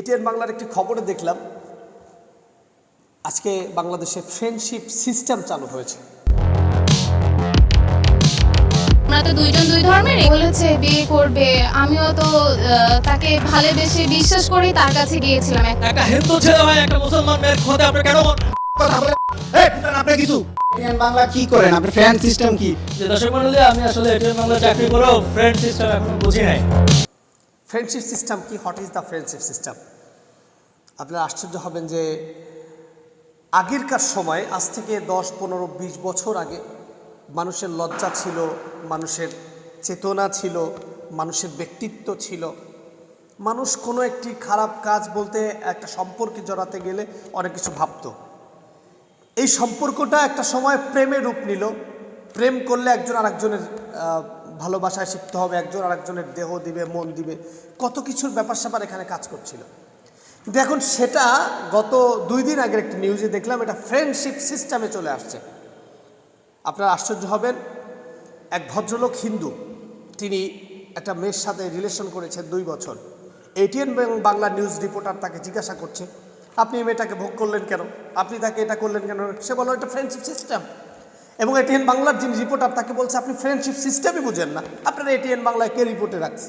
ATN বাংলার একটি খবরে দেখলাম আজকে বাংলাদেশে ফ্রেন্ডশিপ সিস্টেম চালু হয়েছে। আমরা তো দুইজন দুই ধর্মের বলেছে বিয়ে করবে আমিও তো আহ, তাকে ভালোবেসে বিশ্বাস করি তার কাছে গিয়েছিলাম একটা। হিন্দু ছেলে হয় একটা মুসলমান মেয়ের খোঁজে আপনি কেন এটিএন বাংলা কি করেন? আপনার ফ্যান সিস্টেম কি? দর্শক আমি আসলে এটিএম বাংলা চাকরি করেও ফ্রেন্ড সিস্টেম এখন বুঝি নাই। ফ্রেন্ডশিপ সিস্টেম কি? What is the friendship system আপনারা আশ্চর্য হবেন যে আগেরকার সময়, আজ থেকে দশ, পনেরো, বিশ বছর আগে মানুষের লজ্জা ছিল, মানুষের চেতনা ছিল, মানুষের ব্যক্তিত্ব ছিল। মানুষ কোনো একটি খারাপ কাজ বলতে একটা সম্পর্কে জড়াতে গেলে অনেক কিছু ভাবতো। এই সম্পর্কটা একটা সময় প্রেমে রূপ নিল। প্রেম করলে একজন আরেকজনের ভালোবাসায় শিখতে হবে, একজন আরেকজনের দেহ দিবে, মন দিবে। কত কিছুর ব্যাপার স্যাপার এখানে কাজ করছিল। কিন্তু এখন সেটা গত দুই দিন আগের একটি নিউজে দেখলাম, এটা ফ্রেন্ডশিপ সিস্টেমে চলে আসছে। আপনারা আশ্চর্য হবেন, এক ভদ্রলোক হিন্দু, তিনি একটা মেয়ের সাথে রিলেশন করেছেন দুই বছর। এটিএন বাংলা নিউজ রিপোর্টার তাকে জিজ্ঞাসা করছে, আপনি মেয়েটাকে ভোগ করলেন কেন? আপনি তাকে এটা করলেন কেন? সে বলো এটা ফ্রেন্ডশিপ সিস্টেম এবং এটিএন বাংলার যিনি রিপোর্টার তাকে বলছে, আপনি ফ্রেন্ডশিপ সিস্টেমই বুঝেন না। আপনারা এটিএন বাংলায় কে রিপোর্টে রাখছে?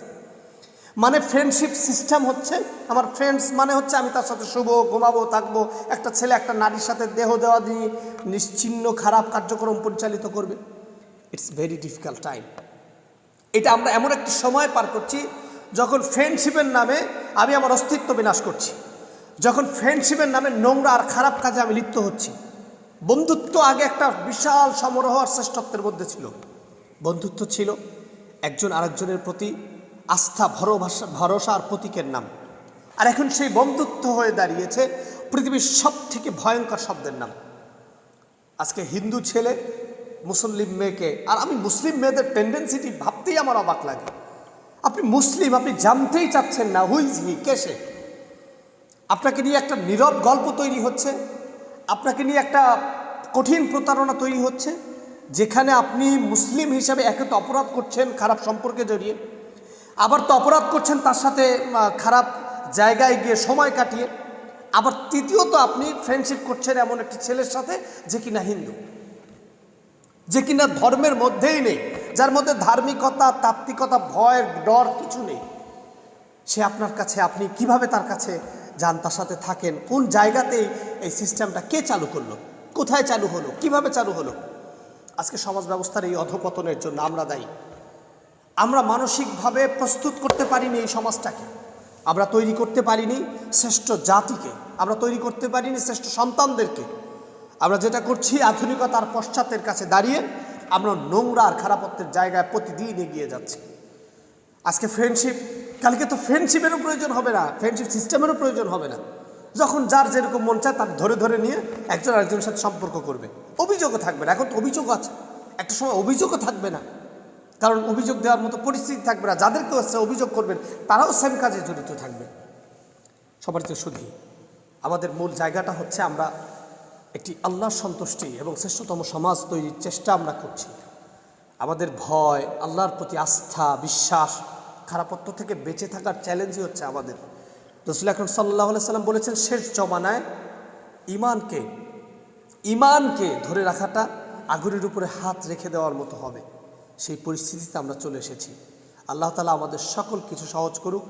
মানে ফ্রেন্ডশিপ সিস্টেম হচ্ছে, আমার ফ্রেন্ডস মানে হচ্ছে আমি তার সাথে শুভ ঘুমাবো, থাকব, একটা ছেলে, একটা নারীর সাথে দেহ দেওয়া দিয়ে নিশ্চিন্ন, খারাপ কার্যক্রম পরিচালিত করবে। ইটস ভেরি ডিফিকাল্ট টাইম এটা আমরা এমন একটি সময় পার করছি, যখন ফ্রেন্ডশিপের নামে আমি আমার অস্তিত্ব বিনাশ করছি। যখন ফ্রেন্ডশিপের নামে নোংরা আর খারাপ কাজে আমি লিপ্ত হচ্ছি। বন্ধুত্ব আগে একটা বিশাল সমারোহ আর শ্রেষ্ঠত্বের মধ্যে ছিল। বন্ধুত্ব ছিল একজন আরেকজনের প্রতি আস্থা ভরসা ভরসা আর প্রতীকের নাম। আর এখন সেই বন্ধুত্ব হয়ে দাঁড়িয়েছে পৃথিবীর সব থেকে ভয়ঙ্কর শব্দের নাম। আজকে হিন্দু ছেলে, মুসলিম মেয়েকে, আর আমি মুসলিম মেয়েদের টেন্ডেন্সিটি ভাবতেই আমার অবাক লাগে। আপনি মুসলিম, আপনি জানতেই চাচ্ছেন না হুইজ হি কেসে আপনাকে নিয়ে একটা নীরব গল্প তৈরি হচ্ছে। আপনাকে নিয়ে একটা কঠিন প্রতারণা তৈরি হচ্ছে, যেখানে আপনি মুসলিম হিসাবে একে তো অপরাধ করছেন খারাপ সম্পর্কে জড়িয়ে, আবার তো অপরাধ করছেন তার সাথে খারাপ জায়গায় গিয়ে সময় কাটিয়ে, আবার তৃতীয়ত আপনি ফ্রেন্ডশিপ করছেন এমন একটি ছেলের সাথে যে কিনা হিন্দু, যে কিনা ধর্মের মধ্যেই নেই, যার মধ্যে ধার্মিকতা, তাত্ত্বিকতা, ভয়, ডর কিছু নেই। সে আপনার কাছে, আপনি কীভাবে তার কাছে যান, তার সাথে থাকেন, কোন জায়গাতেই এই সিস্টেমটা কে চালু করল? কোথায় চালু হলো? কীভাবে চালু হলো? আজকে সমাজ ব্যবস্থার এই অধপতনের জন্য আমরা দায়ী। আমরা মানসিকভাবে প্রস্তুত করতে পারিনি এই সমাজটাকে। আমরা তৈরি করতে পারিনি শ্রেষ্ঠ জাতিকে। আমরা তৈরি করতে পারিনি শ্রেষ্ঠ সন্তানদেরকে। আমরা যেটা করছি আধুনিকতার পশ্চাতের কাছে দাঁড়িয়ে আমরা নোংরা আর খারাপত্বের জায়গায় প্রতিদিন এগিয়ে যাচ্ছি। আজকে ফ্রেন্ডশিপ কালকে তো ফ্রেন্ডশিপেরও প্রয়োজন হবে না। ফ্রেন্ডশিপ সিস্টেমেরও প্রয়োজন হবে না। যখন যার যেরকম মন চায় তার ধরে ধরে নিয়ে একজন আরেকজনের সাথে সম্পর্ক করবে। অভিযোগও থাকবে না। এখন তো অভিযোগ আছে। একটা সময় অভিযোগও থাকবে না। কারণ অভিযোগ দেওয়ার মতো পরিস্থিতি থাকবে না। যাদেরকে হচ্ছে অভিযোগ করবেন, তারাও সেম কাজে জড়িত থাকবে। সবার চেয়ে শুধু আমাদের মূল জায়গাটা হচ্ছে আমরা একটি আল্লাহর সন্তুষ্টি এবং শ্রেষ্ঠতম সমাজ তৈরির চেষ্টা আমরা করছি। আমাদের ভয়, আল্লাহর প্রতি আস্থা, বিশ্বাস, খারাপত্ব থেকে বেঁচে থাকার চ্যালেঞ্জই হচ্ছে আমাদের। রসুল আকরম সাল্লাহ সাল্লাম বলেছেন, শেষ জমানায় ইমানকে ইমানকে ধরে রাখাটা আগুনের উপরে হাত রেখে দেওয়ার মতো হবে। সেই পরিস্থিতিতে আমরা চলে এসেছি। আল্লাহ তালা আমাদের সকল কিছু সহজ করুক।